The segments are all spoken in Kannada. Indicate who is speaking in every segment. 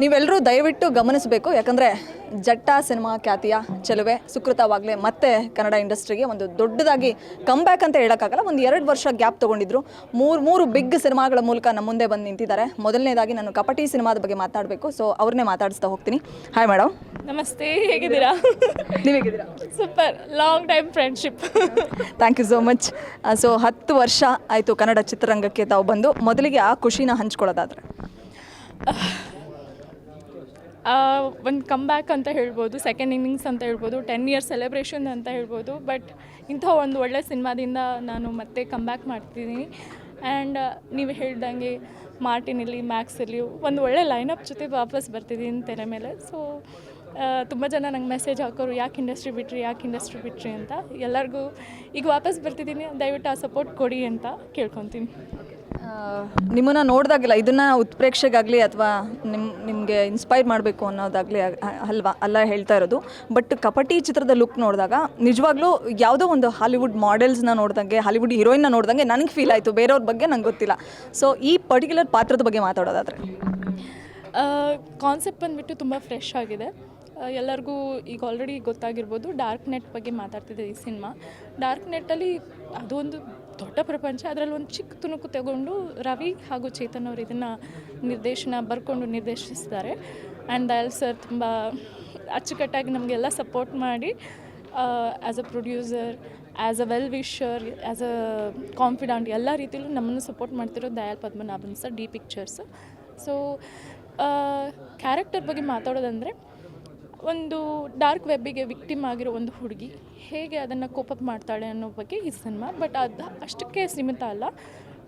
Speaker 1: ನೀವೆಲ್ಲರೂ ದಯವಿಟ್ಟು ಗಮನಿಸಬೇಕು ಯಾಕಂದರೆ ಜಟ್ಟ ಸಿನಿಮಾ ಖ್ಯಾತಿಯ ಚೆಲುವೆ ಸುಕೃತವಾಗಲೇ ಮತ್ತೆ ಕನ್ನಡ ಇಂಡಸ್ಟ್ರಿಗೆ ಒಂದು ದೊಡ್ಡದಾಗಿ ಕಂಬ್ಯಾಕ್ ಅಂತ ಹೇಳೋಕ್ಕಾಗಲ್ಲ. ಒಂದು ಎರಡು ವರ್ಷ ಗ್ಯಾಪ್ ತೊಗೊಂಡಿದ್ರು. ಮೂರು ಮೂರು ಬಿಗ್ ಸಿನಿಮಾಗಳ ಮೂಲಕ ನಮ್ಮ ಮುಂದೆ ಬಂದು ನಿಂತಿದ್ದಾರೆ. ಮೊದಲನೇದಾಗಿ ನಾನು ಕಪಟಿ ಸಿನಿಮಾದ ಬಗ್ಗೆ ಮಾತಾಡಬೇಕು ಸೊ ಅವ್ರನ್ನೇ ಮಾತಾಡಿಸ್ತಾ ಹೋಗ್ತೀನಿ. ಹಾಯ್ ಮೇಡಮ್
Speaker 2: ನಮಸ್ತೆ ಹೇಗಿದ್ದೀರಾ?
Speaker 1: ನೀವು ಹೇಗಿದ್ದೀರಾ?
Speaker 2: Super long time friendship
Speaker 1: thank you so much so ಹತ್ತು ವರ್ಷ ಆಯಿತು ಕನ್ನಡ ಚಿತ್ರರಂಗಕ್ಕೆ ತಾವು ಬಂದು. ಮೊದಲಿಗೆ ಆ ಖುಷಿನ ಹಂಚ್ಕೊಳ್ಳೋದಾದ್ರೆ?
Speaker 2: ಒಂದು ಕಮ್ ಬ್ಯಾಕ್ ಅಂತ ಹೇಳ್ಬೋದು ಸೆಕೆಂಡ್ ಇನ್ನಿಂಗ್ಸ್ ಅಂತ ಹೇಳ್ಬೋದು ಟೆನ್ ಇಯರ್ಸ್ ಸೆಲೆಬ್ರೇಷನ್ ಅಂತ ಹೇಳ್ಬೋದು ಬಟ್ ಇಂಥ ಒಂದು ಒಳ್ಳೆ ಸಿನಿಮಾದಿಂದ ನಾನು ಮತ್ತೆ ಕಮ್ ಬ್ಯಾಕ್ ಮಾಡ್ತಿದ್ದೀನಿ ಆ್ಯಂಡ್ ನೀವು ಹೇಳ್ದಂಗೆ ಮಾರ್ಟಿನ್ ಇಲ್ಲಿ ಮ್ಯಾಕ್ಸ್ ಇಲ್ಲಿ ಒಂದು ಒಳ್ಳೆ ಲೈನಪ್ ಜೊತೆ ವಾಪಸ್ ಬರ್ತಿದ್ದೀನಿ ತೆರೆ ಮೇಲೆ. ಸೊ ತುಂಬ ಜನ ನಂಗೆ ಮೆಸೇಜ್ ಹಾಕೋರು, ಯಾಕೆ ಇಂಡಸ್ಟ್ರಿ ಬಿಟ್ರಿ, ಯಾಕೆ ಇಂಡಸ್ಟ್ರಿ ಬಿಟ್ರಿ? ಅಂತ ಎಲ್ಲರಿಗೂ ಈಗ ವಾಪಸ್ ಬರ್ತಿದ್ದೀನಿ. ದಯವಿಟ್ಟು ಆ ಸಪೋರ್ಟ್ ಕೊಡಿ ಅಂತ ಕೇಳ್ಕೊತೀನಿ.
Speaker 1: ನಿಮ್ಮನ್ನು ನೋಡಿದಾಗಿಲ್ಲ, ಇದನ್ನು ಉತ್ಪ್ರೇಕ್ಷೆಗಾಗಲಿ ಅಥವಾ ನಿಮ್ಮ ನಿಮಗೆ ಇನ್ಸ್ಪೈರ್ ಮಾಡಬೇಕು ಅನ್ನೋದಾಗಲಿ ಅಲ್ವಾ? ಅಲ್ಲ ಹೇಳ್ತಾ ಇರೋದು. ಬಟ್ ಕಪಟಿ ಚಿತ್ರದ ಲುಕ್ ನೋಡಿದಾಗ, ನಿಜವಾಗ್ಲೂ ಯಾವುದೋ ಒಂದು ಹಾಲಿವುಡ್ ಮಾಡೆಲ್ಸ್ನ ನೋಡ್ದಂಗೆ ಹಾಲಿವುಡ್ ಹೀರೋಯಿನ್ನ ನೋಡ್ದಂಗೆ ನನಗೆ ಫೀಲ್ ಆಯಿತು. ಬೇರೆಯವ್ರ ಬಗ್ಗೆ ನಂಗೆ ಗೊತ್ತಿಲ್ಲ. ಸೊ ಈ ಪರ್ಟಿಕ್ಯುಲರ್ ಪಾತ್ರದ ಬಗ್ಗೆ ಮಾತಾಡೋದಾದರೆ.
Speaker 2: ಕಾನ್ಸೆಪ್ಟ್ ಬಂದುಬಿಟ್ಟು ತುಂಬ ಫ್ರೆಶ್ ಆಗಿದೆ. ಎಲ್ಲರಿಗೂ ಈಗ ಆಲ್ರೆಡಿ ಗೊತ್ತಾಗಿರ್ಬೋದು ಡಾರ್ಕ್ ನೆಟ್ ಬಗ್ಗೆ ಮಾತಾಡ್ತಿದೆ ಈ ಸಿನಿಮಾ ಡಾರ್ಕ್ ನೆಟ್ಟಲ್ಲಿ ಅದೊಂದು ದೊಡ್ಡ ಪ್ರಪಂಚ. ಅದರಲ್ಲಿ ಒಂದು ಚಿಕ್ಕ ತುಣುಕು ತಗೊಂಡು ರವಿ ಹಾಗೂ ಚೇತನ್ ಅವರು ಇದನ್ನು ನಿರ್ದೇಶನ ಬರ್ಕೊಂಡು ನಿರ್ದೇಶಿಸ್ತಾರೆ. ಆ್ಯಂಡ್ ದಯಾಲ್ ಸರ್ ತುಂಬ ಅಚ್ಚುಕಟ್ಟಾಗಿ ನಮಗೆಲ್ಲ ಸಪೋರ್ಟ್ ಮಾಡಿ as a producer as a well wisher as a confident ಎಲ್ಲ ರೀತಿಯಲ್ಲೂ ನಮ್ಮನ್ನು ಸಪೋರ್ಟ್ ಮಾಡ್ತಿರೋ Dayal Padmanabhan sir D pictures so character ಬಗ್ಗೆ ಮಾತಾಡೋದಂದರೆ ಒಂದು ಡಾರ್ಕ್ ವೆಬ್ಬಿಗೆ ವಿಕ್ಟಿಮ್ ಆಗಿರೋ ಒಂದು ಹುಡುಗಿ ಹೇಗೆ ಅದನ್ನು ಕೋಪಪ್ ಮಾಡ್ತಾಳೆ ಅನ್ನೋ ಬಗ್ಗೆ ಈ ಸಿನಿಮಾ, ಬಟ್ ಅದು ಅಷ್ಟಕ್ಕೆ ಸೀಮಿತ ಅಲ್ಲ.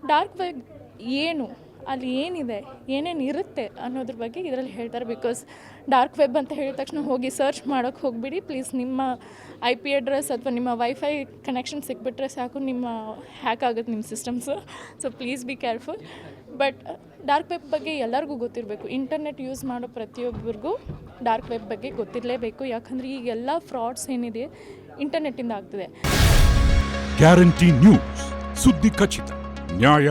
Speaker 2: ಡಾರ್ಕ್ ವೆಬ್ ಏನು ಅಲ್ಲಿ ಏನಿದೆ, ಏನೇನು ಇರುತ್ತೆ ಅನ್ನೋದ್ರ ಬಗ್ಗೆ ಇದರಲ್ಲಿ ಹೇಳ್ತಾರೆ. ಬಿಕಾಸ್ ಡಾರ್ಕ್ ವೆಬ್ ಅಂತ ಹೇಳಿದ ತಕ್ಷಣ ಹೋಗಿ ಸರ್ಚ್ ಮಾಡೋಕ್ಕೆ ಹೋಗ್ಬಿಡಿ. ಪ್ಲೀಸ್ ನಿಮ್ಮ ಐ ಪಿ ಅಡ್ರೆಸ್ ಅಥವಾ ನಿಮ್ಮ ವೈಫೈ ಕನೆಕ್ಷನ್ ಸಿಕ್ಬಿಟ್ರೆ ಸಾಕು. ನಿಮ್ಮ ಹ್ಯಾಕ್ ಆಗುತ್ತೆ ನಿಮ್ಮ systems so please be careful but dark web ಬಗ್ಗೆ ಎಲ್ಲರಿಗೂ ಗೊತ್ತಿರಬೇಕು. ಇಂಟರ್ನೆಟ್ ಯೂಸ್ ಮಾಡೋ ಪ್ರತಿಯೊಬ್ಬರಿಗೂ ಡಾರ್ಕ್ ವೆಬ್ ಬಗ್ಗೆ ಗೊತ್ತಿರಲೇಬೇಕು. ಯಾಕಂದರೆ ಈಗೆಲ್ಲ ಫ್ರಾಡ್ಸ್ ಏನಿದೆ ಇಂಟರ್ನೆಟ್ಟಿಂದ ಆಗ್ತಿದೆ.
Speaker 3: ಗ್ಯಾರಂಟಿ ನ್ಯೂಸ್ ಸುದ್ದಿ ಖಚಿತ, ನ್ಯಾಯ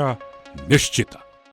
Speaker 3: ನಿಶ್ಚಿತ.